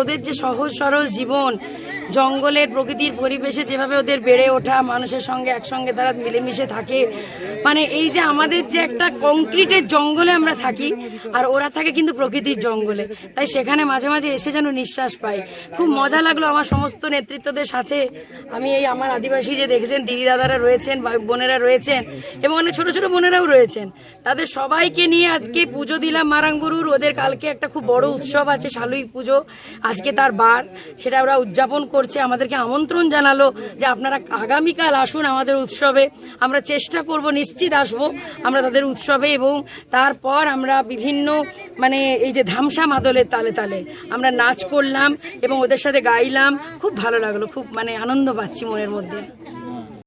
ওদের যে সহজ সরল জীবন, জঙ্গলের প্রকৃতির পরিবেশে যেভাবে ওদের বেড়ে ওঠা, মানুষের সঙ্গে একসঙ্গে তারা মিলেমিশে থাকে। মানে এই যে আমাদের যে একটা কংক্রিটের জঙ্গলে আমরা থাকি, আর ওরা থাকে কিন্তু প্রকৃতির জঙ্গলে। তাই সেখানে মাঝে মাঝে এসে যেন নিঃশ্বাস পাই। খুব মজা লাগল আমার সমস্ত নেতৃত্বদের সাথে। আমি এই আমার আদিবাসী যে দেখেছেন, দিদি দাদারা রয়েছেন বোনেরা রয়েছেন, এবং অনেক ছোট ছোট বোনেরাও রয়েছেন। তাদের সবাইকে নিয়ে আজকে পুজো দিলাম মারাঙ্গুরুর ওদের কালকে একটা খুব বড় উৎসব আছে, শালুই পুজো, আজকে তার বার, সেটা ওরা উদযাপন করছে, আমাদেরকে আমন্ত্রণ জানালো যে আপনারা আগামীকাল আসুন আমাদের উৎসবে। আমরা চেষ্টা করব, নিশ্চিত আসব আমরা তাদের উৎসবে এবং তারপর আমরা বিভিন্ন মানে এই যে ধামসা মাদলের তালে তালে আমরা নাচ করলাম এবং ওদের সাথে গাইলাম। খুব ভালো লাগল, খুব মানে আনন্দ পাচ্ছি মনের মধ্যে।